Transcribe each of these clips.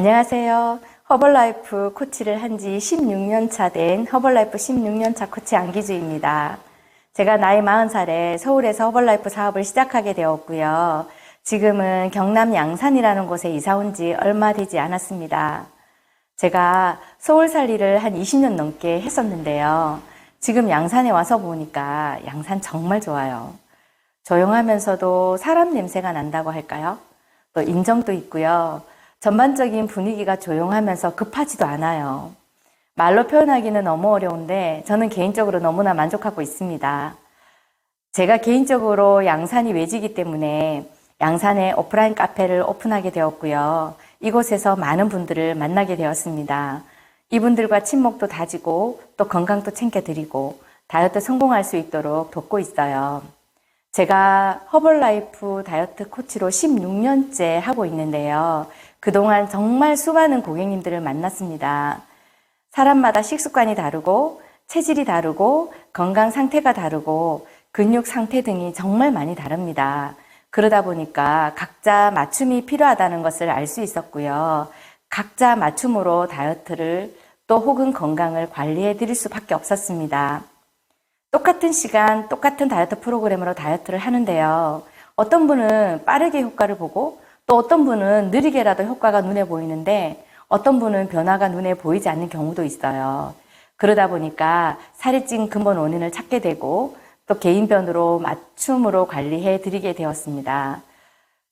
안녕하세요. 허벌라이프 코치를 한 지 16년 차 된 허벌라이프 16년 차 코치 안기주입니다. 제가 나이 40살에 서울에서 허벌라이프 사업을 시작하게 되었고요. 지금은 경남 양산이라는 곳에 이사 온 지 얼마 되지 않았습니다. 제가 서울 살이를 한 20년 넘게 했었는데요. 지금 양산에 와서 보니까 양산 정말 좋아요. 조용하면서도 사람 냄새가 난다고 할까요? 또 인정도 있고요. 전반적인 분위기가 조용하면서 급하지도 않아요. 말로 표현하기는 너무 어려운데 저는 개인적으로 너무나 만족하고 있습니다. 제가 개인적으로 양산이 외지기 때문에 양산에 오프라인 카페를 오픈하게 되었고요. 이곳에서 많은 분들을 만나게 되었습니다. 이분들과 친목도 다지고 또 건강도 챙겨드리고 다이어트 성공할 수 있도록 돕고 있어요. 제가 허벌라이프 다이어트 코치로 16년째 하고 있는데요. 그동안 정말 수많은 고객님들을 만났습니다. 사람마다 식습관이 다르고 체질이 다르고 건강 상태가 다르고 근육 상태 등이 정말 많이 다릅니다. 그러다 보니까 각자 맞춤이 필요하다는 것을 알 수 있었고요. 각자 맞춤으로 다이어트를 또 혹은 건강을 관리해 드릴 수밖에 없었습니다. 똑같은 시간, 똑같은 다이어트 프로그램으로 다이어트를 하는데요. 어떤 분은 빠르게 효과를 보고 또 어떤 분은 느리게라도 효과가 눈에 보이는데 어떤 분은 변화가 눈에 보이지 않는 경우도 있어요. 그러다 보니까 살이 찐 근본 원인을 찾게 되고 또 개인변으로 맞춤으로 관리해 드리게 되었습니다.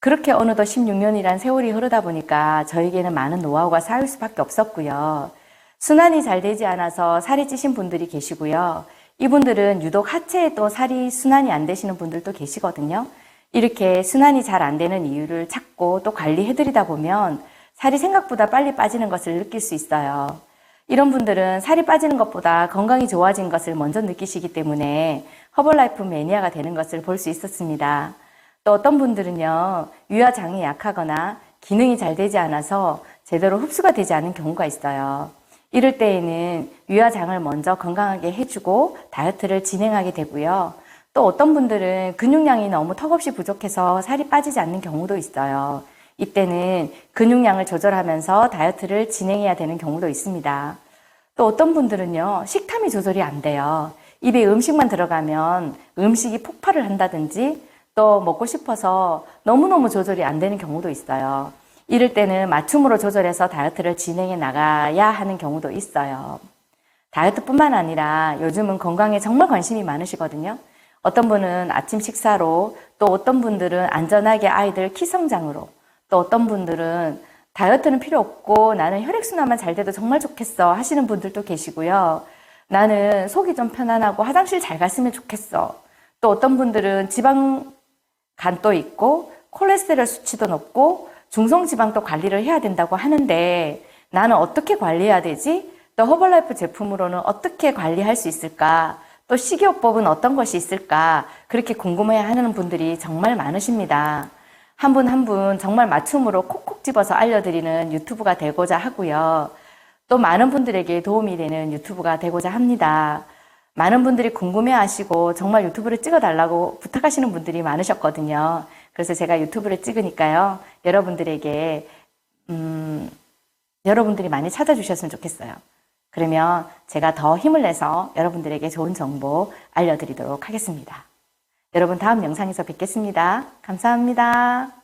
그렇게 어느덧 16년이란 세월이 흐르다 보니까 저에게는 많은 노하우가 쌓일 수밖에 없었고요. 순환이 잘 되지 않아서 살이 찌신 분들이 계시고요. 이분들은 유독 하체에 또 살이 순환이 안 되시는 분들도 계시거든요. 이렇게 순환이 잘 안 되는 이유를 찾고 또 관리해드리다 보면 살이 생각보다 빨리 빠지는 것을 느낄 수 있어요. 이런 분들은 살이 빠지는 것보다 건강이 좋아진 것을 먼저 느끼시기 때문에 허벌라이프 매니아가 되는 것을 볼 수 있었습니다. 또 어떤 분들은요, 유화장이 약하거나 기능이 잘 되지 않아서 제대로 흡수가 되지 않은 경우가 있어요. 이럴 때에는 유화장을 먼저 건강하게 해주고 다이어트를 진행하게 되고요. 또 어떤 분들은 근육량이 너무 턱없이 부족해서 살이 빠지지 않는 경우도 있어요. 이때는 근육량을 조절하면서 다이어트를 진행해야 되는 경우도 있습니다. 또 어떤 분들은요, 식탐이 조절이 안 돼요. 입에 음식만 들어가면 음식이 폭발을 한다든지 또 먹고 싶어서 너무너무 조절이 안 되는 경우도 있어요. 이럴 때는 맞춤으로 조절해서 다이어트를 진행해 나가야 하는 경우도 있어요. 다이어트뿐만 아니라 요즘은 건강에 정말 관심이 많으시거든요. 어떤 분은 아침 식사로 또 어떤 분들은 안전하게 아이들 키 성장으로 또 어떤 분들은 다이어트는 필요 없고 나는 혈액순환만 잘 돼도 정말 좋겠어 하시는 분들도 계시고요. 나는 속이 좀 편안하고 화장실 잘 갔으면 좋겠어. 또 어떤 분들은 지방 간도 있고 콜레스테롤 수치도 높고 중성지방도 관리를 해야 된다고 하는데 나는 어떻게 관리해야 되지? 또 허벌라이프 제품으로는 어떻게 관리할 수 있을까? 또 식이요법은 어떤 것이 있을까? 그렇게 궁금해 하는 분들이 정말 많으십니다. 한 분 한 분 정말 맞춤으로 콕콕 집어서 알려드리는 유튜브가 되고자 하고요. 또 많은 분들에게 도움이 되는 유튜브가 되고자 합니다. 많은 분들이 궁금해 하시고 정말 유튜브를 찍어 달라고 부탁하시는 분들이 많으셨거든요. 그래서 제가 유튜브를 찍으니까요. 여러분들에게, 음, 여러분들이 많이 찾아주셨으면 좋겠어요. 그러면 제가 더 힘을 내서 여러분들에게 좋은 정보 알려드리도록 하겠습니다. 여러분 다음 영상에서 뵙겠습니다. 감사합니다.